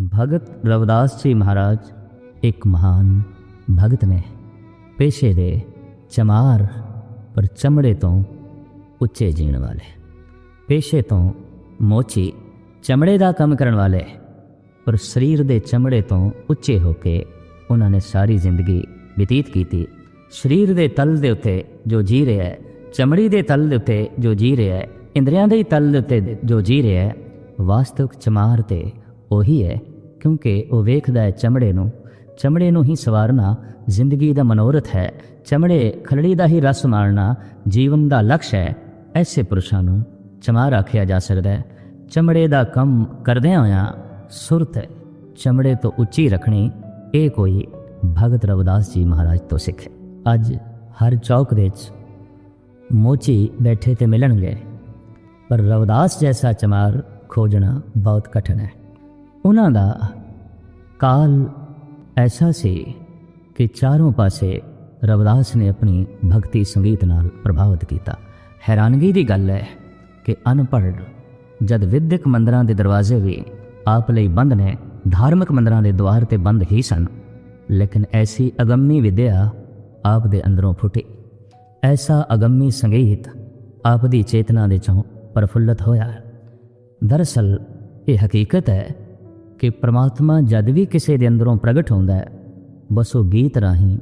ਭਗਤ ਰਵਿਦਾਸ ਜੀ ਮਹਾਰਾਜ ਇੱਕ ਮਹਾਨ ਭਗਤ ਨੇ ਪੇਸ਼ੇ ਦੇ ਚਮਾਰ ਪਰ ਚਮੜੇ ਤੋਂ ਉੱਚੇ ਜੀਣ ਵਾਲੇ ਪੇਸ਼ੇ ਤੋਂ ਮੋਚੀ ਚਮੜੇ ਦਾ ਕੰਮ ਕਰਨ ਵਾਲੇ ਪਰ ਸਰੀਰ ਦੇ ਚਮੜੇ ਤੋਂ ਉੱਚੇ ਹੋ ਕੇ ਉਹਨਾਂ ਨੇ ਸਾਰੀ ਜ਼ਿੰਦਗੀ ਬਤੀਤ ਕੀਤੀ ਸਰੀਰ ਦੇ ਤਲ ਦੇ ਉੱਤੇ ਜੋ ਜੀ ਰਿਹਾ ਹੈ ਚਮੜੀ ਦੇ ਤਲ ਦੇ ਉੱਤੇ ਜੋ ਜੀ ਰਿਹਾ ਹੈ ਇੰਦਰੀਆਂ ਦੇ ਤਲ ਦੇ ਉੱਤੇ ਜੋ ਜੀ ਰਿਹਾ ਹੈ ਵਾਸਤਵਿਕ ਚਮਾਰ ਤੇ ਉਹੀ ਹੈ ਕਿਉਂਕਿ ਉਹ ਵੇਖਦਾ ਹੈ ਚਮੜੇ ਨੂੰ। ਚਮੜੇ ਨੂੰ ਹੀ ਸਵਾਰਨਾ ਜ਼ਿੰਦਗੀ ਦਾ ਮਨੋਰਥ ਹੈ। ਚਮੜੇ ਖਲੜੀ ਦਾ ਹੀ ਰਸ ਮਾਰਨਾ ਜੀਵਨ ਦਾ ਲਕਸ਼ ਹੈ। ਐਸੇ ਪੁਰਸ਼ਾਂ ਨੂੰ ਚਮਾਰ ਆਖਿਆ ਜਾ ਸਕਦਾ ਹੈ। ਚਮੜੇ ਦਾ ਕੰਮ ਕਰਦਿਆਂ ਹੋਇਆਂ ਸੁਰਤ ਚਮੜੇ ਤੋਂ ਉੱਚੀ ਰੱਖਣੀ ਇਹ ਕੋਈ ਭਗਤ ਰਵਿਦਾਸ ਜੀ ਮਹਾਰਾਜ ਤੋਂ ਸਿੱਖ ਅੱਜ ਹਰ ਚੌਕ ਦੇ ਵਿੱਚ ਮੋਚੀ ਬੈਠੇ ਤੇ ਮਿਲਣਗੇ। ਪਰ ਰਵਿਦਾਸ ਜੈਸਾ ਚਮਾਰ ਖੋਜਣਾ ਬਹੁਤ ਕਠਿਨ ਹੈ। ਉਹਨਾਂ ਦਾ ਕਾਲ ਐਸਾ ਸੀ ਕਿ ਚਾਰੋਂ ਪਾਸੇ ਰਵਿਦਾਸ ਨੇ ਆਪਣੀ ਭਗਤੀ ਸੰਗੀਤ ਨਾਲ ਪ੍ਰਭਾਵਿਤ ਕੀਤਾ। ਹੈਰਾਨਗੀ ਦੀ ਗੱਲ ਹੈ ਕਿ ਅਨਪੜ੍ਹ, ਜਦ ਵਿਦਿਅਕ ਮੰਦਰਾਂ ਦੇ ਦਰਵਾਜ਼ੇ ਵੀ ਆਪ ਲਈ ਬੰਦ ਨੇ, ਧਾਰਮਿਕ ਮੰਦਰਾਂ ਦੇ ਦੁਆਰ ਤੇ ਬੰਦ ਹੀ ਸਨ, ਲੇਕਿਨ ਐਸੀ ਅਗੰਮੀ ਵਿਦਿਆ ਆਪ ਦੇ ਅੰਦਰੋਂ ਫੁੱਟੀ। ਐਸਾ ਅਗੰਮੀ ਸੰਗੀਤ ਆਪ ਦੀ ਚੇਤਨਾ ਦੇ ਚੋਂ ਪ੍ਰਫੁੱਲਤ ਹੋਇਆ। ਦਰਅਸਲ, ਇਹ ਹਕੀਕਤ ਹੈ ਕਿ ਪ੍ਰਮਾਤਮਾ ਜਦ ਵੀ ਕਿਸੇ ਦੇ ਅੰਦਰੋਂ ਪ੍ਰਗਟ ਹੁੰਦਾ ਹੈ, ਬਸ ਉਹ ਗੀਤ ਰਾਹੀਂ,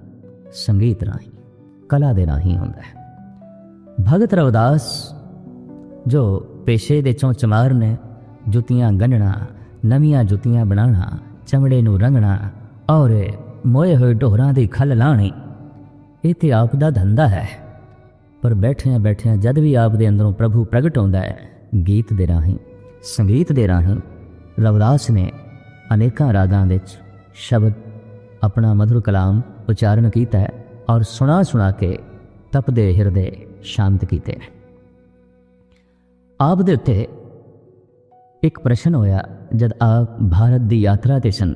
ਸੰਗੀਤ ਰਾਹੀਂ, ਕਲਾ ਦੇ ਰਾਹੀਂ ਹੁੰਦਾ ਹੈ। ਭਗਤ ਰਵਿਦਾਸ ਜੋ ਪੇਸ਼ੇ ਦੇ ਚੋਂ ਚਮਾਰ ਨੇ, ਜੁੱਤੀਆਂ ਗੰਢਣਾ, ਨਵੀਆਂ ਜੁੱਤੀਆਂ ਬਣਾਉਣਾ, ਚਮੜੇ ਨੂੰ ਰੰਗਣਾ ਔਰ ਮੋਏ ਹੋਏ ਢੋਰਾਂ ਦੀ ਖੱਲ ਲਾਣੀ, ਇਹ ਤੇ ਆਪ ਦਾ ਧੰਦਾ ਹੈ। ਪਰ ਬੈਠਿਆਂ ਬੈਠਿਆਂ ਜਦ ਵੀ ਆਪ ਦੇ ਅੰਦਰੋਂ ਪ੍ਰਭੂ ਪ੍ਰਗਟ ਹੁੰਦਾ ਹੈ, ਗੀਤ ਦੇ ਰਾਹੀਂ, ਸੰਗੀਤ ਦੇ ਰਾਹੀਂ, ਰਵਿਦਾਸ ਨੇ ਅਨੇਕਾਂ ਰਾਗਾਂ ਵਿੱਚ ਸ਼ਬਦ ਆਪਣਾ ਮధుਰ ਕਲਾਮ ਉਚਾਰਨ ਕੀਤਾ ਹੈ ਔਰ ਸੁਣਾ ਸੁਣਾ ਕੇ ਤਪਦੇ ਹਿਰਦੇ ਸ਼ਾਂਤ ਕੀਤੇ ਨੇ। ਆਪ ਦੇ ਉੱਤੇ ਇੱਕ ਪ੍ਰਸ਼ਨ ਹੋਇਆ ਜਦ ਆਪ ਭਾਰਤ ਦੀ ਯਾਤਰਾ ਤੇ ਸਨ।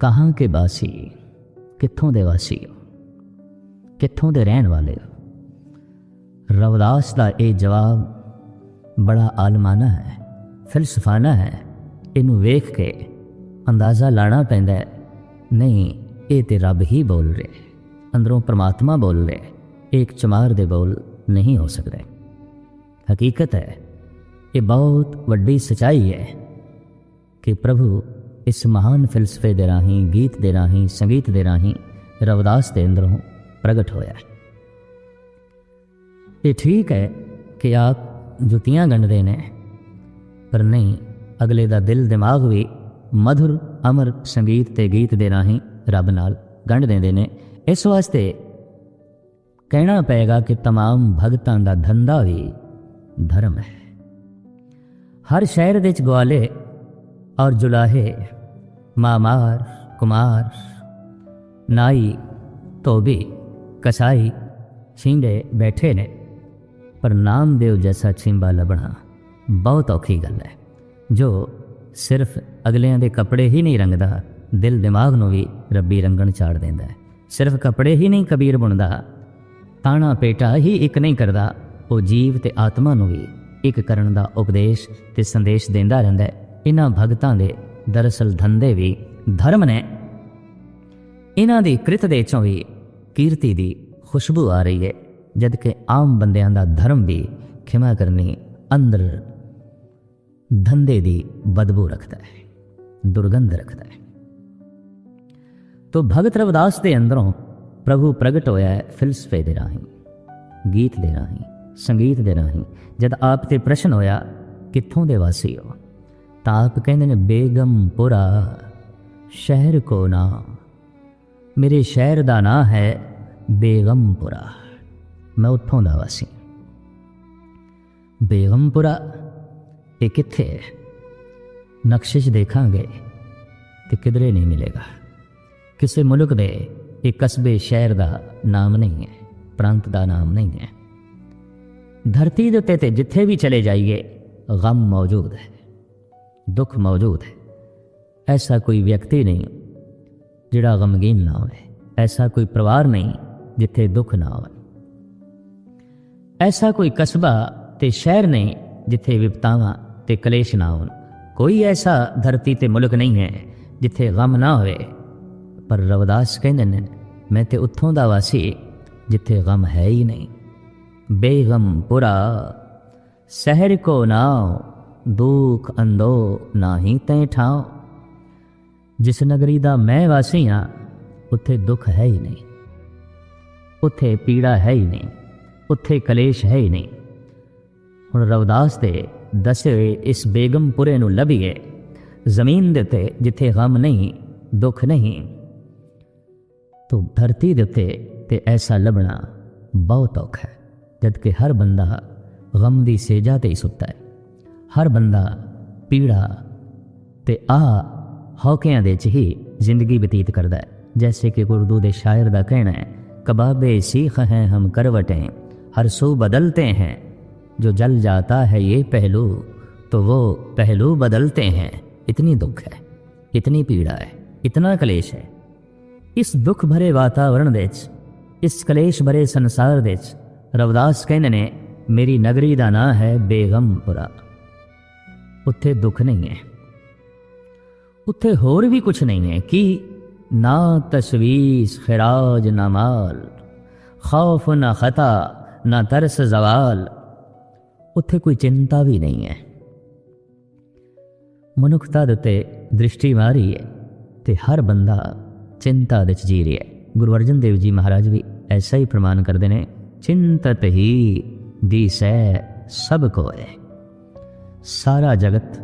ਕਹਾਂ ਕੇ ਵਾਸੀ, ਕਿੱਥੋਂ ਦੇ ਵਾਸੀ ਹੋ? ਕਿੱਥੋਂ ਦੇ ਰਹਿਣ ਵਾਲੇ ਹੋ? ਰਵਿਦਾਸ ਦਾ ਇਹ ਜਵਾਬ ਬੜਾ ਆਲਮਾਨਾ ਹੈ, ਫਿਲਸਫਾਨਾ ਹੈ। ਇਹਨੂੰ ਵੇਖ ਕੇ ਅੰਦਾਜ਼ਾ ਲਾਣਾ ਪੈਂਦਾ ਹੈ, ਨਹੀਂ, ਇਹ ਤੇ ਰੱਬ ਹੀ ਬੋਲ ਰਿਹਾ ਅੰਦਰੋਂ ਪ੍ਰਮਾਤਮਾ ਬੋਲ ਰਿਹਾ ਇੱਕ ਚਮਾਰ ਦੇ ਬੋਲ ਨਹੀਂ ਹੋ ਸਕਦੇ ਹਕੀਕਤ ਹੈ, ਇਹ ਬਹੁਤ ਵੱਡੀ ਸਚਾਈ ਹੈ ਕਿ ਪ੍ਰਭੂ ਇਸ ਮਹਾਨ ਫਿਲਸਫੇ ਦੇ ਰਾਹੀਂ, ਗੀਤ ਦੇ ਰਾਹੀਂ, ਸੰਗੀਤ ਦੇ ਰਾਹੀਂ ਰਵਦਾਸ ਦੇ ਅੰਦਰੋਂ ਪ੍ਰਗਟ ਹੋਇਆ ਇਹ ਠੀਕ ਹੈ ਕਿ ਆਪ ਜੁੱਤੀਆਂ ਗੰਢਦੇ ਨੇ, ਪਰ ਨਹੀਂ ਅਗਲੇ ਦਾ ਦਿਲ ਦਿਮਾਗ ਵੀ ਮਧੁਰ ਅਮਰ ਸੰਗੀਤ ਤੇ ਗੀਤ ਦੇ ਰਾਹੀਂ ਰੱਬ ਨਾਲ ਗੰਢ ਦਿੰਦੇ ਨੇ। ਇਸ ਵਾਸਤੇ ਕਹਿਣਾ ਪਏਗਾ ਕਿ तमाम ਭਗਤਾਂ ਦਾ ਧੰਦਾ ਵੀ ਧਰਮ ਹੈ। ਹਰ ਸ਼ਹਿਰ ਵਿੱਚ ਗਵਾਲੇ ਔਰ ਜੁਲਾਹੇ, ਮਾਮਾਰ, ਕੁਮਾਰ, ਨਾਈ, ਤੋਬੇ, ਕਸਾਈ, ਛਿੰਡੇ ਬੈਠੇ ਨੇ। ਪਰ ਨਾਮਦੇਵ ਜੈਸਾ ਛਿੰਬਾ ਲੱਭਣਾ ਬਹੁਤ ਔਖੀ ਗੱਲ ਹੈ। ਜੋ ਸਿਰਫ ਅਗਲਿਆਂ ਦੇ ਕੱਪੜੇ ਹੀ ਨਹੀਂ ਰੰਗਦਾ, ਦਿਲ ਦਿਮਾਗ ਨੂੰ ਵੀ ਰੱਬੀ ਰੰਗਣ ਚਾੜ ਦਿੰਦਾ ਹੈ। ਸਿਰਫ ਕੱਪੜੇ ਹੀ ਨਹੀਂ ਕਬੀਰ ਬੁਣਦਾ, ਤਾਣਾ ਪੇਟਾ ਹੀ ਇੱਕ ਨਹੀਂ ਕਰਦਾ, ਉਹ ਜੀਵ ਤੇ ਆਤਮਾ ਨੂੰ ਵੀ ਇੱਕ ਕਰਨ ਦਾ ਉਪਦੇਸ਼ ਤੇ ਸੰਦੇਸ਼ ਦਿੰਦਾ ਰਹਿੰਦਾ ਹੈ। ਇਹਨਾਂ ਭਗਤਾਂ ਦੇ ਦਰਅਸਲ ਧੰਦੇ ਵੀ ਧਰਮ ਨੇ। ਇਹਨਾਂ ਦੀ ਕ੍ਰਿਤ ਦੇ ਚੋਂ ਵੀ ਕੀਰਤੀ ਦੀ ਖੁਸ਼ਬੂ ਆ ਰਹੀ ਹੈ ਜਦ ਕਿ ਆਮ ਬੰਦਿਆਂ ਦਾ ਧਰਮ ਵੀ ਖਿਮਾ ਕਰਨੀ ਅੰਦਰ ਧੰਦੇ ਦੀ ਬਦਬੂ ਰੱਖਦਾ ਹੈ, ਦੁਰਗੰਧ ਰੱਖਦਾ ਹੈ। ਤੋ ਭਗਤ ਰਵਿਦਾਸ ਦੇ ਅੰਦਰੋਂ ਪ੍ਰਭੂ ਪ੍ਰਗਟ ਹੋਇਆ ਹੈ ਫਿਲਸਫੇ ਦੇ ਰਾਹੀਂ, ਗੀਤ ਦੇ ਰਾਹੀਂ, ਸੰਗੀਤ ਦੇ ਰਾਹੀਂ। ਜਦ ਆਪ ਤੇ ਪ੍ਰਸ਼ਨ ਹੋਇਆ, ਕਿੱਥੋਂ ਦੇ ਵਾਸੀ ਹੋ? ਤਾਂ ਆਪ ਕਹਿੰਦੇ ਨੇ, ਬੇਗਮਪੁਰਾ, ਸ਼ਹਿਰ ਕੋ ਨਾ ਮੇਰੇ ਸ਼ਹਿਰ ਦਾ ਨਾਂ ਹੈ ਬੇਗਮਪੁਰਾ। ਮੈਂ ਉੱਥੋਂ ਦਾ ਵਾਸੀ। ਬੇਗਮਪੁਰਾ ਇਹ ਕਿੱਥੇ ਹੈ? ਨਕਸ਼ਿਸ਼ ਦੇਖਾਂਗੇ ਤੇ ਕਿਧਰੇ ਨਹੀਂ ਮਿਲੇਗਾ। ਕਿਸੇ ਮੁਲਕ ਦੇ ਇਹ ਕਸਬੇ ਸ਼ਹਿਰ ਦਾ ਨਾਮ ਨਹੀਂ ਹੈ, ਪ੍ਰਾਂਤ ਦਾ ਨਾਮ ਨਹੀਂ ਹੈ। ਧਰਤੀ ਦੇ ਉੱਤੇ ਤੇ ਜਿੱਥੇ ਵੀ ਚਲੇ ਜਾਈਏ, ਗਮ ਮੌਜੂਦ ਹੈ, ਦੁੱਖ ਮੌਜੂਦ ਹੈ। ਐਸਾ ਕੋਈ ਵਿਅਕਤੀ ਨਹੀਂ ਜਿਹੜਾ ਗਮਗੀਨ ਨਾ ਹੋਵੇ। ਐਸਾ ਕੋਈ ਪਰਿਵਾਰ ਨਹੀਂ ਜਿੱਥੇ ਦੁੱਖ ਨਾ ਹੋਵੇ। ਐਸਾ ਕੋਈ ਕਸਬਾ ਤੇ ਸ਼ਹਿਰ ਨਹੀਂ ਜਿੱਥੇ ਵਿਪਤਾਵਾਂ ਤੇ ਕਲੇਸ਼ ਨਾ ਹੋਣ। ਕੋਈ ਐਸਾ ਧਰਤੀ ਤੇ ਮੁਲਕ ਨਹੀਂ ਹੈ ਜਿੱਥੇ ਗਮ ਨਾ ਹੋਵੇ। ਪਰ ਰਵਦਾਸ ਕਹਿੰਦੇ ਨੇ, ਮੈਂ ਤੇ ਉੱਥੋਂ ਦਾ ਵਾਸੀ, ਜਿੱਥੇ ਗਮ ਹੈ ਹੀ ਨਹੀਂ। ਬੇਗਮ ਪੁਰਾ, ਸ਼ਹਿਰ ਕੋ ਨਾਉ, ਦੁਖ ਅੰਦੋ ਨਾਹੀ ਤੈ ਠਾਉ। ਜਿਸ ਨਗਰੀ ਦਾ ਮੈਂ ਵਾਸੀ ਹਾਂ, ਉੱਥੇ ਦੁੱਖ ਹੈ ਹੀ ਨਹੀਂ। ਉੱਥੇ ਪੀੜਾ ਹੈ ਹੀ ਨਹੀਂ, ਉੱਥੇ ਕਲੇਸ਼ ਹੈ ਹੀ ਨਹੀਂ। ਹੁਣ ਰਵਦਾਸ ਦੇ ਦਸੇ ਇਸ ਬੇਗਮਪੁਰੇ ਨੂੰ ਲਭੀਏ। ਜ਼ਮੀਨ ਦੇ ਤੇ ਜਿੱਥੇ ਗਮ ਨਹੀਂ, ਦੁੱਖ ਨਹੀਂ। ਤੋ ਧਰਤੀ ਦੇ ਤੇ ਤੇ ਐਸਾ ਲੱਭਣਾ ਬਹੁਤ ਔਖਾ ਹੈ ਜਦ ਕਿ ਹਰ ਬੰਦਾ ਗਮ ਦੀ ਸੇਜਾ ਤੇ ਹੀ ਸੁੱਤਾ ਹੈ। ਹਰ ਬੰਦਾ ਪੀੜਾ ਤੇ ਆ ਹੌਕਿਆਂ ਦੇ ਚ ਹੀ ਜ਼ਿੰਦਗੀ ਬਤੀਤ ਕਰਦਾ ਹੈ, ਜੈਸੇ ਕਿ ਉਰਦੂ ਦੇ ਸ਼ਾਇਰ ਦਾ ਕਹਿਣਾ ਹੈ, ਕਬਾਬੇ ਸੀਖ ਹੈ ਹਮ ਕਰਵਟੇ, ਹਰ ਸੋ ਬਦਲਤੇ ਹੈ। جو جل جاتا ہے یہ پہلو، تو وہ پہلو بدلتے ہیں۔ اتنی دکھ ہے، اتنی پیڑا ہے، اتنا کلیش ہے۔ اس دکھ بھرے واتاورن اس کلیش بھرے سنسار دیچ رواس کہنے نے، میری نگری کا نا ہے غم پورا۔ اتھے دکھ نہیں ہے۔ اتھے ہور بھی کچھ نہیں ہے۔ کی؟ نہ تشویش، خراج نامال خوف، نہ خطا، نہ ترس، زوال۔ ਉੱਥੇ ਕੋਈ ਚਿੰਤਾ ਵੀ ਨਹੀਂ ਹੈ। ਮਨੁੱਖਤਾ ਦੇ ਉੱਤੇ ਦ੍ਰਿਸ਼ਟੀ ਮਾਰੀ ਹੈ ਤੇ ਹਰ ਬੰਦਾ ਚਿੰਤਾ ਦੇ ਚ ਜੀ ਰਿਹਾ ਹੈ। ਗੁਰੂ ਅਰਜਨ ਦੇਵ ਜੀ ਮਹਾਰਾਜ ਵੀ ਐਸਾ ਹੀ ਪ੍ਰਮਾਣ ਕਰਦੇ ਨੇ, ਚਿੰਤਤ ਹੀ ਦੀਸੈ ਸਭ ਕੋਏ ਸਾਰਾ ਜਗਤ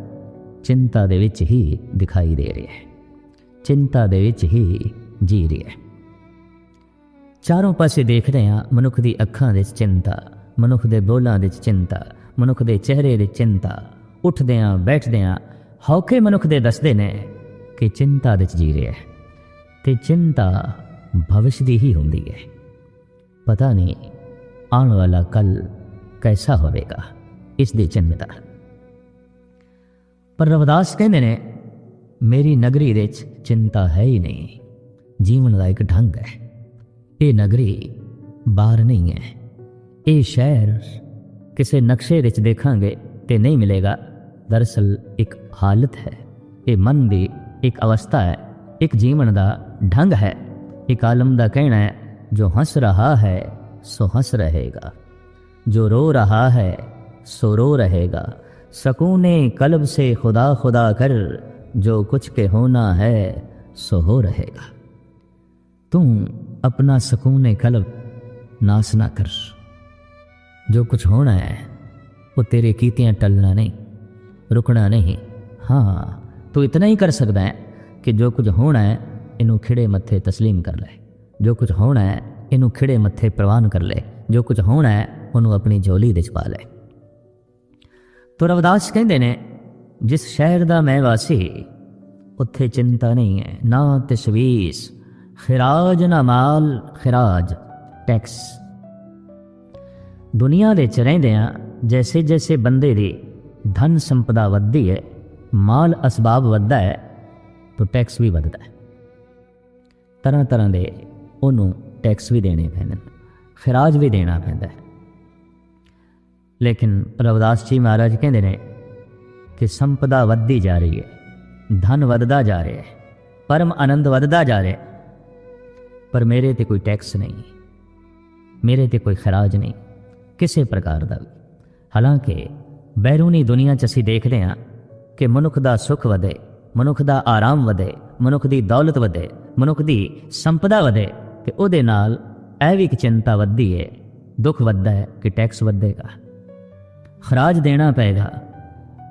ਚਿੰਤਾ ਦੇ ਵਿੱਚ ਹੀ ਦਿਖਾਈ ਦੇ ਰਿਹਾ ਹੈ। ਚਿੰਤਾ ਦੇ ਵਿੱਚ ਹੀ ਜੀ ਰਿਹਾ ਹੈ। ਚਾਰੋਂ ਪਾਸੇ ਦੇਖਦੇ ਹਾਂ ਮਨੁੱਖ ਦੀ ਅੱਖਾਂ ਦੇ ਚਿੰਤਾ, ਮਨੁੱਖ ਦੇ ਬੋਲਾਂ ਦੇ ਵਿੱਚ ਚਿੰਤਾ ਮਨੁੱਖ ਦੇ ਚਿਹਰੇ ਦੀ ਚਿੰਤਾ, ਉੱਠਦਿਆਂ, ਬੈਠਦਿਆਂ ਬੈਠਦੇ ਹੌਕੇ ਮਨੁੱਖ ਦੇ ਦੱਸਦੇ ਨੇ ਕਿ ਚਿੰਤਾ ਵਿੱਚ ਜੀ ਰਿਹਾ ਹੈ ਤੇ ਚਿੰਤਾ ਭਵਿਸ਼ ਦੀ ਹੀ ਹੁੰਦੀ ਹੈ। ਪਤਾ ਨਹੀਂ ਆਉਣ ਵਾਲਾ ਕੱਲ ਕੈਸਾ ਹੋਵੇਗਾ ਇਸ ਦੀ ਚਿੰਤਾ। ਪਰ ਰਵਦਾਸ ਕਹਿੰਦੇ ਨੇ, ਮੇਰੀ ਨਗਰੀ ਵਿੱਚ ਚਿੰਤਾ ਹੈ ਹੀ ਨਹੀਂ, ਜੀਵਨ ਦਾ ਇੱਕ ਢੰਗ ਹੈ। ਇਹ ਨਗਰੀ ਬਾਹਰ ਨਹੀਂ ਹੈ, ਇਹ ਸ਼ਹਿਰ ਕਿਸੇ ਨਕਸ਼ੇ ਵਿੱਚ ਦੇਖਾਂਗੇ ਤੇ ਨਹੀਂ ਮਿਲੇਗਾ ਦਰਸਲ ਇੱਕ ਹਾਲਤ ਹੈ ਇਹ ਮਨ ਦੀ ਇੱਕ ਅਵਸਥਾ ਹੈ ਇੱਕ ਜੀਵਨ ਦਾ ਢੰਗ ਹੈ ਇੱਕ ਆਲਮ ਦਾ ਕਹਿਣਾ ਹੈ جو ہنس رہا ہے، سو ہنس رہے گا۔ جو رو رہا ہے، سو رو رہے گا۔ سکون قلب سے خدا خدا کر، جو کچھ کے ہونا ہے، سو ہو رہے گا۔ تم اپنا سکون قلب ناس نہ کر۔ जो कुछ होना है वो तेरे कीतियां टलना नहीं रुकना नहीं हाँ तू इतना ही कर सकता है कि जो कुछ होना है ਇਹਨੂੰ ਖਿੜੇ ਮੱਥੇ تسلیم ਕਰ ਲੈ ਜੋ ਕੁਝ ਹੋਣਾ ਹੈ ਇਹਨੂੰ ਖਿੜੇ ਮੱਥੇ ਪ੍ਰਵਾਨ ਕਰ ਲੈ ਜੋ ਕੁਝ ਹੋਣਾ ਹੈ ਉਹਨੂੰ ਆਪਣੀ ਝੋਲੀ ਦੇ ਚ ਪਾ ਲੈ ਤੋ ਰਵਦਾਸ ਕਹਿੰਦੇ ਨੇ ਜਿਸ ਸ਼ਹਿਰ ਦਾ ਮੈਂ ਵਾਸੀ ਉੱਥੇ ਚਿੰਤਾ ਨਹੀਂ ਹੈ ਨਾ ਤਸ਼ਵੀਸ ਖਿਰਾਜ ਨਾ ਮਾਲ ਖਿਰਾਜ ਟੈਕਸ ਦੁਨੀਆ ਦੇ ਚ ਰਹਿੰਦੇ ਆ ਜੈਸੇ ਜੈਸੇ ਬੰਦੇ ਦੀ ਧਨ ਸੰਪਦਾ ਵੱਧਦੀ ਹੈ ਮਾਲ ਅਸਬਾਬ ਵੱਧਦਾ ਹੈ ਤਾਂ ਟੈਕਸ ਵੀ ਵੱਧਦਾ ਹੈ ਤਰ੍ਹਾਂ ਤਰ੍ਹਾਂ ਦੇ ਉਹਨੂੰ ਟੈਕਸ ਵੀ ਦੇਣੇ ਪੈਂਦੇ ਨੇ, ਖਿਰਾਜ ਵੀ ਦੇਣਾ ਪੈਂਦਾ ਹੈ ਲੇਕਿਨ ਰਵਦਾਸ ਜੀ ਮਹਾਰਾਜ ਕਹਿੰਦੇ ਨੇ ਕਿ ਸੰਪਦਾ ਵੱਧਦੀ ਜਾ ਰਹੀ ਹੈ ਧਨ ਵੱਧਦਾ ਜਾ ਰਿਹਾ ਹੈ ਪਰਮ ਆਨੰਦ ਵੱਧਦਾ ਜਾ ਰਿਹਾ ਹੈ ਪਰ ਮੇਰੇ ਤੇ ਕੋਈ ਟੈਕਸ ਨਹੀਂ, ਮੇਰੇ ਤੇ ਕੋਈ ਖਰਾਜ ਨਹੀਂ। ਕਿਸੇ ਪ੍ਰਕਾਰ ਦਾ ਵੀ। ਹਾਲਾਂਕਿ, ਬੈਰੂਨੀ ਦੁਨੀਆ 'ਚ ਅਸੀਂ ਦੇਖਦੇ ਹਾਂ ਕਿ ਮਨੁੱਖ ਦਾ ਸੁੱਖ ਵਧੇ, ਮਨੁੱਖ ਦਾ ਆਰਾਮ ਵਧੇ, ਮਨੁੱਖ ਦੀ ਦੌਲਤ ਵਧੇ, ਮਨੁੱਖ ਦੀ ਸੰਪਦਾ ਵਧੇ ਤੇ ਉਹਦੇ ਨਾਲ ਇਹ ਵੀ ਇੱਕ ਚਿੰਤਾ ਵੱਧਦੀ ਹੈ ਦੁੱਖ ਵੱਧਦਾ ਹੈ ਕਿ ਟੈਕਸ ਵਧੇਗਾ। ਖਰਾਜ ਦੇਣਾ ਪਏਗਾ।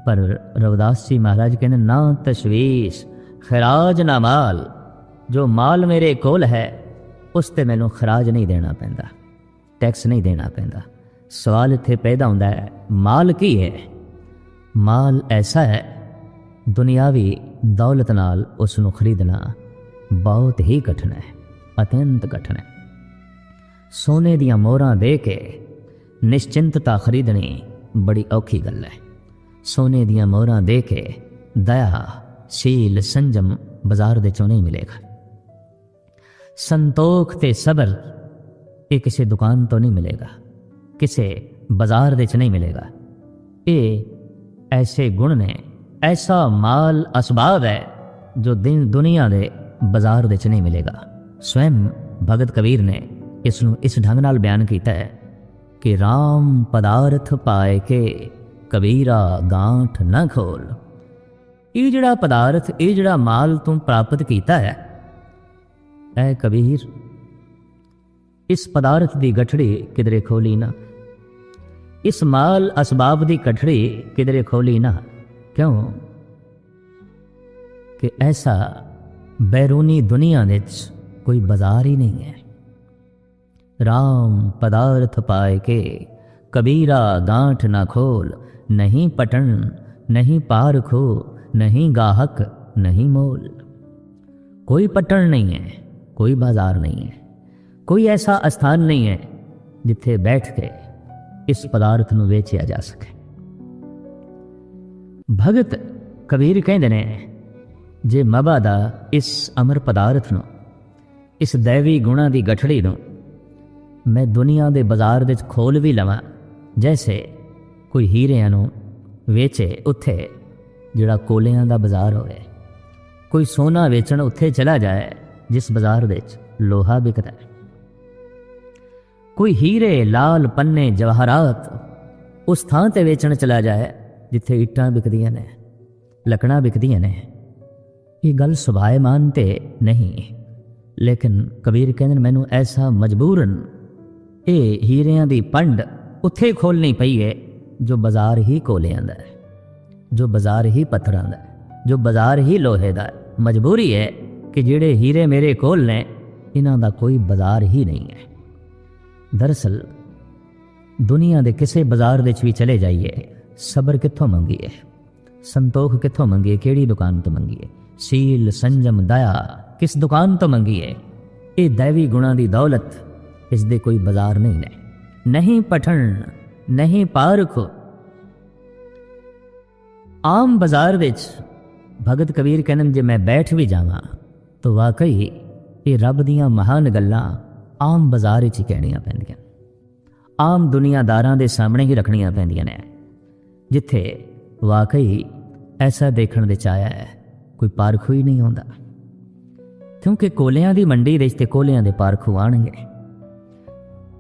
ਪਰ ਰਵਦਾਸ ਜੀ ਮਹਾਰਾਜ ਕਹਿੰਦੇ, ਨਾ ਤਸ਼ਵੀਸ਼, ਖਰਾਜ ਨਾ ਮਾਲ। ਜੋ ਮਾਲ ਮੇਰੇ ਕੋਲ ਹੈ, ਉਸ ਤੇ ਮੈਨੂੰ ਖਰਾਜ ਨਹੀਂ ਦੇਣਾ ਪੈਂਦਾ, ਟੈਕਸ ਨਹੀਂ ਦੇਣਾ ਪੈਂਦਾ। ਸਵਾਲ ਇੱਥੇ ਪੈਦਾ ਹੁੰਦਾ ਹੈ, ਮਾਲ ਕੀ ਹੈ? ਮਾਲ ਐਸਾ ਹੈ, ਦੁਨਿਆਵੀ ਦੌਲਤ ਨਾਲ ਉਸ ਨੂੰ ਖਰੀਦਣਾ ਬਹੁਤ ਹੀ ਕਠਿਨ ਹੈ, ਅਤਿਅੰਤ ਕਠਿਨ ਹੈ। ਸੋਨੇ ਦੀਆਂ ਮੋਹਰਾਂ ਦੇ ਕੇ ਨਿਸ਼ਚਿੰਤਤਾ ਖਰੀਦਣੀ ਬੜੀ ਔਖੀ ਗੱਲ ਹੈ। ਸੋਨੇ ਦੀਆਂ ਮੋਹਰਾਂ ਦੇ ਕੇ ਦਇਆ ਸ਼ੀਲ ਸੰਜਮ ਬਾਜ਼ਾਰ ਦੇ ਚੋਂ ਨਹੀਂ ਮਿਲੇਗਾ। ਸੰਤੋਖ ਤੇ ਸਬਰ ਇਹ ਕਿਸੇ ਦੁਕਾਨ ਤੋਂ ਨਹੀਂ ਮਿਲੇਗਾ। ਕਿਸੇ ਬਾਜ਼ਾਰ ਦੇ ਚ ਨਹੀਂ ਮਿਲੇਗਾ। ਇਹ ਐਸੇ ਗੁਣ ਨੇ, ਐਸਾ ਮਾਲ ਅਸਬਾਬ ਹੈ ਜੋ ਦਿਨ ਦੁਨੀਆ ਦੇ ਬਾਜ਼ਾਰ ਵਿੱਚ ਨਹੀਂ ਮਿਲੇਗਾ। ਸਵੈਮ ਭਗਤ ਕਬੀਰ ਨੇ ਇਸ ਨੂੰ ਇਸ ਢੰਗ ਨਾਲ ਬਿਆਨ ਕੀਤਾ ਹੈ ਕਿ RAM ਪਦਾਰਥ ਪਾਏ ਕੇ ਕਬੀਰਾ ਗਾਂਠ ਨਾ ਖੋਲ। ਇਹ ਜਿਹੜਾ ਪਦਾਰਥ, ਇਹ ਜਿਹੜਾ ਮਾਲ ਤੂੰ ਪ੍ਰਾਪਤ ਕੀਤਾ ਹੈ, ਐ ਕਬੀਰ, ਇਸ ਪਦਾਰਥ ਦੀ ਗਠੜੀ ਕਿਧਰੇ ਖੋਲੀ ਨਾ। ਇਸ ਮਾਲ ਅਸਬਾਬ ਦੀ ਗਠੜੀ ਕਿਧਰੇ ਖੋਲੀ ਨਾ ਕਿਉਂ ਕਿ ਐਸਾ ਬੈਰੂਨੀ ਦੁਨੀਆ ਵਿੱਚ ਕੋਈ ਬਾਜ਼ਾਰ ਹੀ ਨਹੀਂ ਹੈ RAM ਪਦਾਰਥ ਪਾਏ ਕੇ ਕਬੀਰਾ ਗਾਂਠ ਨਾ ਖੋਲ ਨਹੀਂ ਪਟਣ ਨਹੀਂ ਪਾਰਖੋ ਨਹੀਂ ਗਾਹਕ ਨਹੀਂ ਮੋਲ ਕੋਈ ਪਟਣ ਨਹੀਂ ਹੈ ਕੋਈ ਬਾਜ਼ਾਰ ਨਹੀਂ ਹੈ ਕੋਈ ਐਸਾ ਅਸਥਾਨ ਨਹੀਂ ਹੈ ਜਿੱਥੇ ਬੈਠ ਕੇ ਇਸ ਪਦਾਰਥ ਨੂੰ ਵੇਚਿਆ ਜਾ ਸਕੇ। ਭਗਤ ਕਬੀਰ ਕਹਿੰਦੇ ਨੇ, ਜੇ ਮਬਾ ਦਾ ਇਸ ਅਮਰ ਪਦਾਰਥ ਨੂੰ, ਇਸ ਦੇਵੀ ਗੁਣਾ ਦੀ ਗਠੜੀ ਨੂੰ ਮੈਂ ਦੁਨੀਆ ਦੇ ਬਾਜ਼ਾਰ ਵਿੱਚ ਖੋਲ ਵੀ ਲਵਾਂ, ਜੈਸੇ ਕੋਈ ਹੀਰਿਆਂ ਨੂੰ ਵੇਚੇ ਉੱਥੇ ਜਿਹੜਾ ਕੋਲਿਆਂ ਦਾ ਬਾਜ਼ਾਰ ਹੋਵੇ, ਕੋਈ ਸੋਨਾ ਵੇਚਣ ਉੱਥੇ ਚਲਾ ਜਾਏ ਜਿਸ ਬਾਜ਼ਾਰ ਵਿੱਚ ਲੋਹਾ ਵਿਕਦਾ ਹੈ। ਕੋਈ ਹੀਰੇ, ਲਾਲ ਪੰਨੇ, ਜਵਾਹਰਾਤ ਉਸ ਥਾਂ ਤੇ ਵੇਚਣ ਚਲਾ ਜਾਏ ਜਿੱਥੇ ਇੱਟਾਂ ਵਿਕਦੀਆਂ ਨੇ, ਲੱਕੜਾਂ ਵਿਕਦੀਆਂ ਨੇ। ਇਹ ਗੱਲ ਸੁਭਾਏਮਾਨ ਤੇ ਨਹੀਂ। ਲੇਕਿਨ ਕਬੀਰ ਕਹਿੰਦੇ ਨੇ, ਮੈਨੂੰ ਐਸਾ ਮਜਬੂਰਨ ਇਹ ਹੀਰਿਆਂ ਦੀ ਪੰਡ ਉੱਥੇ ਖੋਲਣੀ ਪਈ ਹੈ ਜੋ ਬਾਜ਼ਾਰ ਹੀ ਕੋਲਿਆਂ ਦਾ ਹੈ ਜੋ ਬਾਜ਼ਾਰ ਹੀ ਪੱਥਰਾਂ ਦਾ ਹੈ ਜੋ ਬਾਜ਼ਾਰ ਹੀ ਲੋਹੇ ਦਾ ਹੈ ਮਜਬੂਰੀ ਹੈ ਕਿ ਜਿਹੜੇ ਹੀਰੇ ਮੇਰੇ ਕੋਲ ਨੇ, ਇਹਨਾਂ ਦਾ ਕੋਈ ਬਾਜ਼ਾਰ ਹੀ ਨਹੀਂ ਹੈ ਦਰਅਸਲ ਦੁਨੀਆ ਦੇ ਕਿਸੇ ਬਾਜ਼ਾਰ ਵਿੱਚ ਵੀ ਚਲੇ ਜਾਈਏ ਸਬਰ ਕਿੱਥੋਂ ਮੰਗੀਏ? ਸੰਤੋਖ ਕਿੱਥੋਂ ਮੰਗੀਏ? ਕਿਹੜੀ ਦੁਕਾਨ ਤੋਂ ਮੰਗੀਏ? ਸੀਲ ਸੰਜਮ ਦਇਆ ਕਿਸ ਦੁਕਾਨ ਤੋਂ ਮੰਗੀਏ? ਇਹ ਦੇਵੀ ਗੁਣਾ ਦੀ ਦੌਲਤ ਇਸ ਦੇ ਕੋਈ ਬਾਜ਼ਾਰ ਨਹੀਂ ਨੇ। ਨਹੀਂ ਪਠਣ ਨਹੀਂ ਪਾਰਖ। ਆਮ ਬਾਜ਼ਾਰ ਵਿੱਚ ਭਗਤ ਕਬੀਰ ਕਹਿੰਦੇ ਨੇ, ਜੇ ਮੈਂ ਬੈਠ ਵੀ ਜਾਵਾਂ ਤਾਂ ਵਾਕਈ ਇਹ ਰੱਬ ਦੀਆਂ ਮਹਾਨ ਗੱਲਾਂ ਆਮ ਬਾਜ਼ਾਰ ਵਿੱਚ ਹੀ ਕਹਿਣੀਆਂ ਪੈਂਦੀਆਂ। ਆਮ ਦੁਨੀਆਦਾਰਾਂ ਦੇ ਸਾਹਮਣੇ ਹੀ ਰੱਖਣੀਆਂ ਪੈਂਦੀਆਂ ਨੇ। ਜਿੱਥੇ ਵਾਕਈ ਐਸਾ ਦੇਖਣ ਦੇ ਚਾਇਆ ਹੈ, ਕੋਈ ਪਾਰਖੂ ਹੀ ਨਹੀਂ ਹੁੰਦਾ। ਕਿਉਂਕਿ ਕੋਲਿਆਂ ਦੀ ਮੰਡੀ ਦੇ ਵਿੱਚ ਤੇ ਕੋਲਿਆਂ ਦੇ ਪਾਰਖੂ ਆਣਗੇ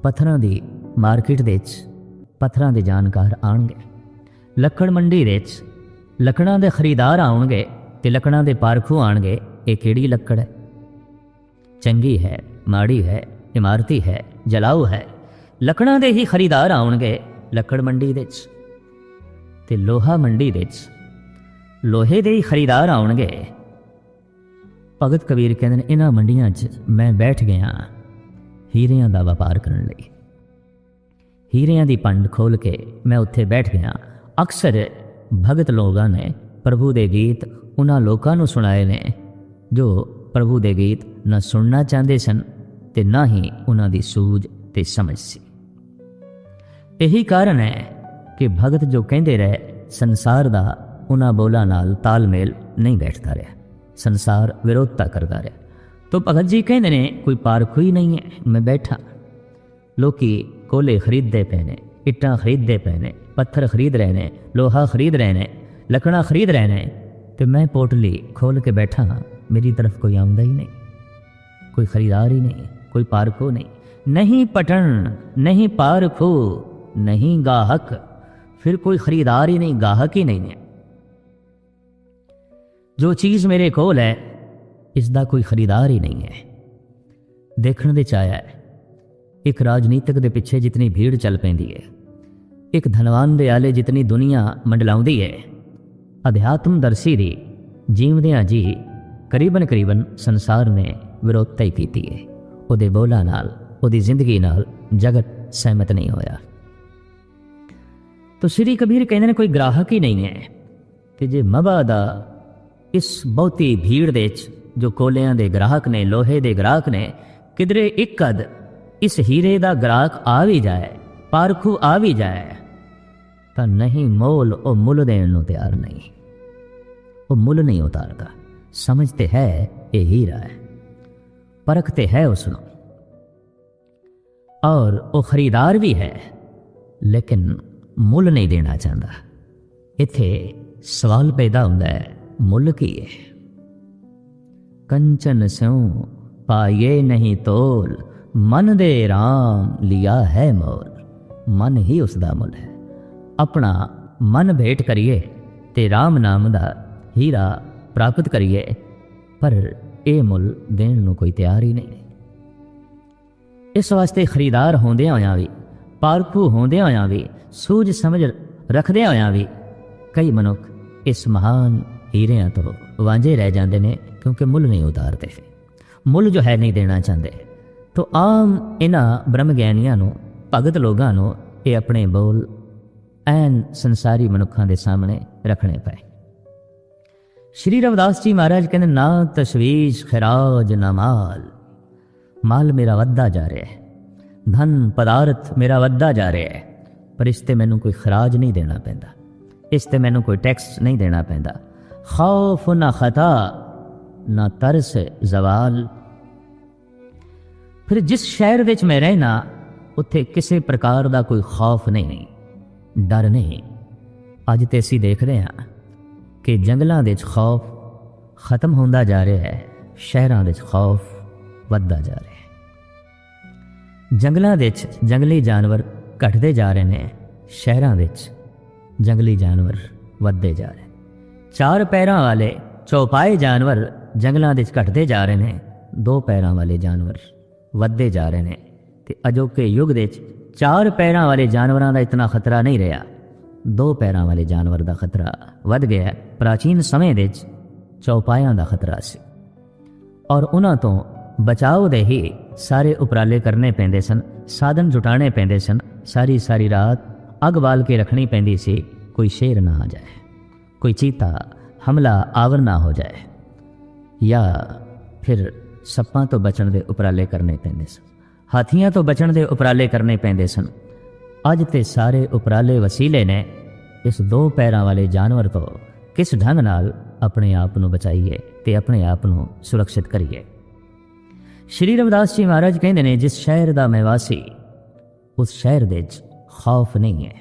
ਪੱਥਰਾਂ ਦੀ ਮਾਰਕੀਟ ਦੇ ਵਿੱਚ ਪੱਥਰਾਂ ਦੇ ਜਾਣਕਾਰ ਆਣਗੇ ਲੱਕੜ ਮੰਡੀ ਦੇ ਵਿੱਚ ਲੱਕੜਾਂ ਦੇ ਖਰੀਦਾਰ ਆਉਣਗੇ ਤੇ ਲੱਕੜਾਂ ਦੇ ਪਾਰਖੂ ਆਣਗੇ ਇਹ ਕਿਹੜੀ ਲੱਕੜ ਹੈ? ਚੰਗੀ ਹੈ, ਮਾੜੀ ਹੈ ਇਮਾਰਤੀ ਹੈ ਜਲਾਊ ਹੈ। ਲੱਕੜਾਂ ਦੇ ਹੀ ਖਰੀਦਾਰ ਆਉਣਗੇ ਲੱਕੜ ਮੰਡੀ ਦੇ ਵਿੱਚ ਤੇ ਲੋਹਾ ਮੰਡੀ ਦੇ ਵਿੱਚ ਲੋਹੇ ਦੇ ਹੀ ਖਰੀਦਾਰ ਆਉਣਗੇ। ਭਗਤ ਕਬੀਰ ਕਹਿੰਦੇ ਨੇ ਇਹਨਾਂ ਮੰਡੀਆਂ 'ਚ ਮੈਂ ਬੈਠ ਗਿਆ ਹੀਰਿਆਂ ਦਾ ਵਪਾਰ ਕਰਨ ਲਈ। ਹੀਰਿਆਂ ਦੀ ਪੰਡ ਖੋਲ ਕੇ ਮੈਂ ਉੱਥੇ ਬੈਠ ਗਿਆ। ਅਕਸਰ ਭਗਤ ਲੋਕਾਂ ਨੇ ਪ੍ਰਭੂ ਦੇ ਗੀਤ ਉਹਨਾਂ ਲੋਕਾਂ ਨੂੰ ਸੁਣਾਏ ਨੇ, ਜੋ ਪ੍ਰਭੂ ਦੇ ਗੀਤ ਨਾ ਸੁਣਨਾ ਚਾਹੁੰਦੇ ਸਨ ਤੇ ਨਾ ਹੀ ਉਹਨਾਂ ਦੀ ਸੂਝ ਤੇ ਸਮਝ ਸੀ। ਇਹੀ ਕਾਰਨ ਹੈ ਕਿ ਭਗਤ ਜੋ ਕਹਿੰਦੇ ਰਹੇ, ਸੰਸਾਰ ਦਾ ਉਹਨਾਂ ਬੋਲਾਂ ਨਾਲ ਤਾਲਮੇਲ ਨਹੀਂ ਬੈਠਦਾ ਰਿਹਾ। ਸੰਸਾਰ ਵਿਰੋਧਤਾ ਕਰਦਾ ਰਿਹਾ। ਤੋ ਭਗਤ ਜੀ ਕਹਿੰਦੇ ਨੇ, ਕੋਈ ਪਾਰਖ ਹੀ ਨਹੀਂ ਹੈ, ਮੈਂ ਬੈਠਾ। ਲੋਕੀ ਕੋਲੇ ਖਰੀਦਦੇ ਪਏ ਨੇ, ਇੱਟਾਂ ਖਰੀਦਦੇ ਪਏ ਨੇ, ਪੱਥਰ ਖਰੀਦ ਰਹੇ ਨੇ, ਲੋਹਾ ਖਰੀਦ ਰਹੇ ਨੇ, ਲੱਕੜਾਂ ਖਰੀਦ ਰਹੇ ਨੇ, ਤੇ ਮੈਂ ਪੋਟਲੀ ਖੋਲ ਕੇ ਬੈਠਾ ਹਾਂ, ਮੇਰੀ ਤਰਫ ਕੋਈ ਆਉਂਦਾ ਹੀ ਨਹੀਂ, ਕੋਈ ਖਰੀਦਾਰ ਹੀ ਨਹੀਂ। ਕੋਈ ਪਾਰਖੋ ਨਹੀਂ। ਨਹੀਂ ਪਟਣ, ਨਹੀਂ ਪਾਰਖੋ, ਨਹੀਂ ਗਾਹਕ। ਫਿਰ ਕੋਈ ਖਰੀਦਾਰ ਹੀ ਨਹੀਂ, ਗਾਹਕ ਹੀ ਨਹੀਂ ਹੈ ਜੋ ਚੀਜ਼ ਮੇਰੇ ਕੋਲ ਹੈ ਇਸ ਦਾ ਕੋਈ ਖਰੀਦਾਰ ਹੀ ਨਹੀਂ ਹੈ। ਦੇਖਣ ਦੇ ਚਾਇਆ ਹੈ, ਇੱਕ ਰਾਜਨੀਤਿਕ ਦੇ ਪਿੱਛੇ ਜਿਤਨੀ ਭੀੜ ਚੱਲ ਪੈਂਦੀ ਹੈ, ਇੱਕ ਧਨਵਾਨ ਦੇ ਆਲੇ ਜਿਤਨੀ ਦੁਨੀਆ ਮੰਡਲਾਉਂਦੀ ਹੈ ਅਧਿਆਤਮ ਦਰਸ਼ੀ ਦੀ ਜੀਵਦਿਆਂ ਜੀ ਕਰੀਬਨ ਕਰੀਬਨ ਸੰਸਾਰ ਨੇ ਵਿਰੋਧਤਾ ਹੀ ਕੀਤੀ ਹੈ। ਉਹਦੇ ਬੋਲਾਂ ਨਾਲ, ਉਹਦੀ ਜ਼ਿੰਦਗੀ ਨਾਲ ਜਗਤ ਸਹਿਮਤ ਨਹੀਂ ਹੋਇਆ। ਤਾਂ ਸ੍ਰੀ ਕਬੀਰ ਕਹਿੰਦੇ ਨੇ, ਕੋਈ ਗ੍ਰਾਹਕ ਹੀ ਨਹੀਂ ਹੈ। ਤੇ ਜੇ ਮਬਾ ਦਾ ਇਸ ਬਹੁਤੀ ਭੀੜ ਦੇ ਵਿੱਚ, ਜੋ ਕੋਲਿਆਂ ਦੇ ਗ੍ਰਾਹਕ ਨੇ, ਲੋਹੇ ਦੇ ਗ੍ਰਾਹਕ ਨੇ, ਕਿਧਰੇ ਇੱਕ ਅਦ ਇਸ ਹੀਰੇ ਦਾ ਗ੍ਰਾਹਕ ਆ ਵੀ ਜਾਏ, ਪਾਰਖੂ ਆ ਵੀ ਜਾਏ, ਤਾਂ ਨਹੀਂ ਮੋਲ ਉਹ ਮੁੱਲ ਦੇਣ ਨੂੰ ਤਿਆਰ ਨਹੀਂ। ਉਹ ਮੁੱਲ ਨਹੀਂ ਉਤਾਰਦਾ। ਸਮਝ ਤੇ ਹੈ, ਇਹ ਹੀਰਾ ਹੈ। ਪਰਖ ਤੇ ਹੈ ਉਸ ਔਰ ਉਹ ਖਰੀਦਾਰ ਵੀ ਹੈ ਲੇਕਿਨ ਮੁੱਲ ਨਹੀਂ ਦੇਣਾ ਚਾਹੁੰਦਾ ਇੱਥੇ ਸਵਾਲ ਪੈਦਾ ਹੁੰਦਾ ਹੈ ਮੁੱਲ ਕੀ ਹੈ ਕੰਚਨ ਸਿਉ ਪਾਏ ਨਹੀਂ ਤੋਲ ਮਨ ਦੇ ਰਾਮ ਲਿਆ ਹੈ ਮੋਲ ਮਨ ਹੀ ਉਸ ਦਾ ਮੁੱਲ ਹੈ ਆਪਣਾ ਮਨ ਭੇਟ ਕਰੀਏ ਤੇ RAM ਨਾਮ ਦਾ ਹੀਰਾ ਪ੍ਰਾਪਤ ਕਰੀਏ ਪਰ ਇਹ ਮੁੱਲ ਦੇਣ ਨੂੰ ਕੋਈ ਤਿਆਰ ਹੀ ਨਹੀਂ। ਇਸ ਵਾਸਤੇ ਖਰੀਦਾਰ ਹੁੰਦਿਆਂ ਹੋਇਆਂ ਵੀ ਪਾਰਖੂ ਹੁੰਦਿਆਂ ਹੋਇਆਂ ਵੀ, ਸੂਝ ਸਮਝ ਰੱਖਦਿਆਂ ਹੋਇਆਂ ਵੀ ਕਈ ਮਨੁੱਖ ਇਸ ਮਹਾਨ ਹੀਰਿਆਂ ਤੋਂ ਵਾਂਝੇ ਰਹਿ ਜਾਂਦੇ ਨੇ ਕਿਉਂਕਿ ਮੁੱਲ ਨਹੀਂ ਉਤਾਰਦੇ। ਮੁੱਲ ਜੋ ਹੈ ਨਹੀਂ ਦੇਣਾ ਚਾਹੁੰਦੇ। ਤੋ ਆਮ ਇਹਨਾਂ ਬ੍ਰਹਮ ਗਿਆਨੀਆਂ ਨੂੰ, ਭਗਤ ਲੋਕਾਂ ਨੂੰ ਇਹ ਆਪਣੇ ਬੋਲ ਐਨ ਸੰਸਾਰੀ ਮਨੁੱਖਾਂ ਦੇ ਸਾਹਮਣੇ ਰੱਖਣੇ ਪਏ। ਸ਼੍ਰੀ ਰਵਿਦਾਸ ਜੀ ਮਹਾਰਾਜ ਕਹਿੰਦੇ, ਨਾ ਤਸ਼ਵੀਸ਼ ਖਰਾਜ ਨਾ ਮਾਲ ਮਾਲ ਮੇਰਾ ਵੱਧਦਾ ਜਾ ਰਿਹਾ ਹੈ, ਧਨ ਪਦਾਰਥ ਮੇਰਾ ਵੱਧਦਾ ਜਾ ਰਿਹਾ ਹੈ, ਪਰ ਇਸ ਤੇ ਮੈਨੂੰ ਕੋਈ ਖਰਾਜ ਨਹੀਂ ਦੇਣਾ ਪੈਂਦਾ, ਇਸ ਤੇ ਮੈਨੂੰ ਕੋਈ ਟੈਕਸ ਨਹੀਂ ਦੇਣਾ ਪੈਂਦਾ। ਖੌਫ ਨਾ ਖਤਾ, ਨਾ ਤਰਸ ਜ਼ਵਾਲ। ਫਿਰ ਜਿਸ ਸ਼ਹਿਰ ਵਿੱਚ ਮੈਂ ਰਹਿਣਾ, ਉੱਥੇ ਕਿਸੇ ਪ੍ਰਕਾਰ ਦਾ ਕੋਈ ਖੌਫ ਨਹੀਂ, ਡਰ ਨਹੀਂ। ਅੱਜ ਤੇ ਅਸੀਂ ਦੇਖ ਰਹੇ ਹਾਂ। ਕਿ ਜੰਗਲਾਂ ਦੇ ਵਿੱਚ ਖੌਫ ਖਤਮ ਹੁੰਦਾ ਜਾ ਰਿਹਾ ਹੈ, ਸ਼ਹਿਰਾਂ ਦੇ ਵਿੱਚ ਖੌਫ ਵੱਧਦਾ ਜਾ ਰਿਹਾ ਹੈ। ਜੰਗਲਾਂ ਦੇ ਵਿੱਚ ਜੰਗਲੀ ਜਾਨਵਰ ਘਟਦੇ ਜਾ ਰਹੇ ਨੇ, ਸ਼ਹਿਰਾਂ ਦੇ ਵਿੱਚ ਜੰਗਲੀ ਜਾਨਵਰ ਵੱਧਦੇ ਜਾ ਰਹੇ ਚਾਰ ਪੈਰਾਂ ਵਾਲੇ ਚੌਪਾਏ ਜਾਨਵਰ ਜੰਗਲਾਂ ਦੇ ਵਿੱਚ ਘਟਦੇ ਜਾ ਰਹੇ ਨੇ, ਦੋ ਪੈਰਾਂ ਵਾਲੇ ਜਾਨਵਰ ਵੱਧਦੇ ਜਾ ਰਹੇ ਨੇ ਤੇ ਅਜੋਕੇ ਯੁੱਗ ਦੇ ਵਿੱਚ ਚਾਰ ਪੈਰਾਂ ਵਾਲੇ ਜਾਨਵਰਾਂ ਦਾ ਇਤਨਾ ਖਤਰਾ ਨਹੀਂ ਰਿਹਾ। ਦੋ ਪੈਰਾਂ ਵਾਲੇ ਜਾਨਵਰ ਦਾ ਖਤਰਾ ਵੱਧ ਗਿਆ ਪ੍ਰਾਚੀਨ ਸਮੇਂ ਦੇ ਵਿੱਚ ਚੌਪਾਇਆਂ ਦਾ ਖਤਰਾ ਸੀ। ਔਰ ਉਹਨਾਂ ਤੋਂ ਬਚਾਓ ਦੇ ਹੀ ਸਾਰੇ ਉਪਰਾਲੇ ਕਰਨੇ ਪੈਂਦੇ ਸਨ, ਸਾਧਨ ਜੁਟਾਣੇ ਪੈਂਦੇ ਸਨ, ਸਾਰੀ ਸਾਰੀ ਰਾਤ ਅੱਗ ਬਾਲ ਕੇ ਰੱਖਣੀ ਪੈਂਦੀ ਸੀ, ਕੋਈ ਸ਼ੇਰ ਨਾ ਆ ਜਾਏ, ਕੋਈ ਚੀਤਾ, ਹਮਲਾ, ਆਵਰ ਨਾ ਹੋ ਜਾਏ, ਜਾਂ ਫਿਰ ਸੱਪਾਂ ਤੋਂ ਬਚਣ ਦੇ ਉਪਰਾਲੇ ਕਰਨੇ ਪੈਂਦੇ ਸਨ, ਹਾਥੀਆਂ ਤੋਂ ਬਚਣ ਦੇ ਉਪਰਾਲੇ ਕਰਨੇ ਪੈਂਦੇ ਸਨ। ਅੱਜ ਤੇ ਸਾਰੇ ਉਪਰਾਲੇ ਵਸੀਲੇ ਨੇ। ਇਸ ਦੋ ਪੈਰਾਂ ਵਾਲੇ ਜਾਨਵਰ ਤੋਂ ਕਿਸ ਢੰਗ ਨਾਲ ਆਪਣੇ ਆਪ ਨੂੰ ਬਚਾਈਏ ਤੇ ਆਪਣੇ ਆਪ ਨੂੰ ਸੁਰੱਖਿਅਤ ਕਰੀਏ? ਸ਼੍ਰੀ ਰਵਿਦਾਸ ਜੀ ਮਹਾਰਾਜ ਕਹਿੰਦੇ ਨੇ, ਜਿਸ ਸ਼ਹਿਰ ਦਾ ਮੈਂ ਵਾਸੀ ਉਸ ਸ਼ਹਿਰ ਦੇ ਵਿੱਚ ਖੌਫ ਨਹੀਂ ਹੈ,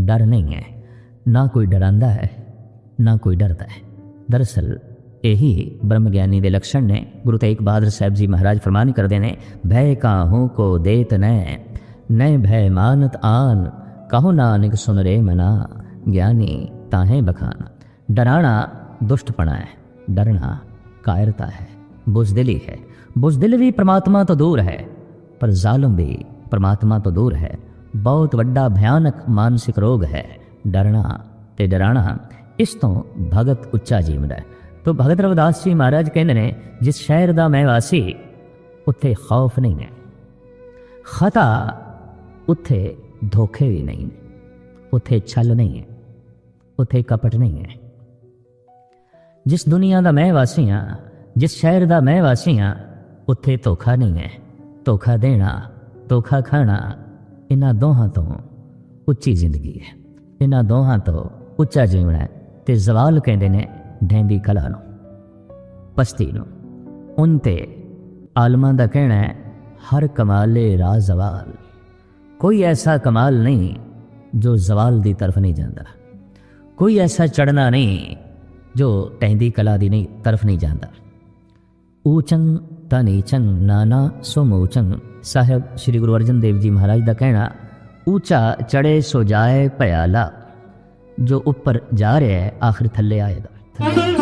ਡਰ ਨਹੀਂ ਹੈ। ਨਾ ਕੋਈ ਡਰਾਂਦਾ ਹੈ, ਨਾ ਕੋਈ ਡਰਦਾ ਹੈ। ਦਰਅਸਲ ਇਹੀ ਬ੍ਰਹਮ ਗਿਆਨੀ ਦੇ ਲੱਛਣ ਨੇ। ਗੁਰੂ ਤੇਗ ਬਹਾਦਰ ਸਾਹਿਬ ਜੀ ਮਹਾਰਾਜ ਫਰਮਾਨ ਕਰਦੇ ਨੇ, ਭੈ ਕਾਹੂ ਕੋ ਦੇਤ ਨੈ ਨੈ ਭੈ ਮਾਨਤ ਆਨ, ਕਹੋ ਨਾਨਕ ਸੁਨ ਰੇ ਮਨਾ। ਗਿਆਨੀ ਤਾਹੇ ਬਖਾਨਾ। ਡਰਾਣਾ ਦੁਸ਼ਟਪਣਾ ਹੈ, ਡਰਨਾ ਕਾਇਰਤਾ ਹੈ। ਬੁਜ਼ਦਿਲੀ ਹੈ, ਬੁਜ਼ਦਿਲ ਵੀ ਪ੍ਰਮਾਤਮਾ ਤੋਂ ਦੂਰ ਹੈ, ਪਰ ਜ਼ਾਲਮ ਵੀ ਪ੍ਰਮਾਤਮਾ ਤੋਂ ਦੂਰ ਹੈ। ਬਹੁਤ ਵੱਡਾ ਭਿਆਨਕ ਮਾਨਸਿਕ ਰੋਗ ਹੈ ਡਰਨਾ ਤੇ ਡਰਾਣਾ ਇਸ ਤੋਂ ਭਗਤ ਉੱਚਾ ਜੀਵਨ ਹੈ। ਤੋ ਭਗਤ ਰਵਿਦਾਸ ਜੀ ਮਹਾਰਾਜ ਕਹਿੰਦੇ ਨੇ, ਜਿਸ ਸ਼ਹਿਰ ਦਾ ਮੈਂ ਵਾਸੀ, ਉੱਥੇ ਖੌਫ ਨਹੀਂ ਹੈ। ਖਤਾ ਉੱਥੇ ਧੋਖੇ ਵੀ ਨਹੀਂ ਨੇ, ਉੱਥੇ ਛਲ ਨਹੀਂ ਹੈ, ਉੱਥੇ ਕਪਟ ਨਹੀਂ ਹੈ। ਜਿਸ ਦੁਨੀਆ ਦਾ ਮੈਂ ਵਾਸੀ ਹਾਂ, ਜਿਸ ਸ਼ਹਿਰ ਦਾ ਮੈਂ ਵਾਸੀ ਹਾਂ, ਉੱਥੇ ਧੋਖਾ ਨਹੀਂ ਹੈ, ਧੋਖਾ ਦੇਣਾ, ਧੋਖਾ ਖਾਣਾ ਇਹਨਾਂ ਦੋਹਾਂ ਤੋਂ ਉੱਚੀ ਜ਼ਿੰਦਗੀ ਹੈ। ਇਹਨਾਂ ਦੋਹਾਂ ਤੋਂ ਉੱਚਾ ਜੀਵਨ ਹੈ ਤੇ ਜ਼ਵਾਲ ਕਹਿੰਦੇ ਨੇ ਢੈਂਦੀ ਕਲਾ ਨੂੰ, ਪਸਤੀ ਨੂੰ। ਉਨ ਤੇ ਆਲਮਾਂ ਦਾ ਕਹਿਣਾ ਹੈ, ਹਰ ਕਮਾਲੇ ਰਾਜ਼ਵਾਲ। ਕੋਈ ਐਸਾ ਕਮਾਲ ਨਹੀਂ ਜੋ ਜ਼ਵਾਲ ਦੀ ਤਰਫ ਨਹੀਂ ਜਾਂਦਾ। ਕੋਈ ਐਸਾ ਚੜਨਾ ਨਹੀਂ ਜੋ ਟਹਿੰਦੀ ਕਲਾ ਦੀ ਨਹੀਂ ਤਰਫ ਨਹੀਂ ਜਾਂਦਾ। ਊਚੰ ਤਾਂ ਨੀਚੰ, ਨਾਨਾ ਸੁਮੂਚੰ ਸਾਹਿਬ ਸ੍ਰੀ ਗੁਰੂ ਅਰਜਨ ਦੇਵ ਜੀ ਮਹਾਰਾਜ ਦਾ ਕਹਿਣਾ ਉੱਚਾ ਚੜੇ ਸੋ ਜਾਏ ਭਿਆਲਾ ਜੋ ਉੱਪਰ ਜਾ ਰਿਹਾ ਹੈ, ਆਖਰ ਥੱਲੇ ਆਏਗਾ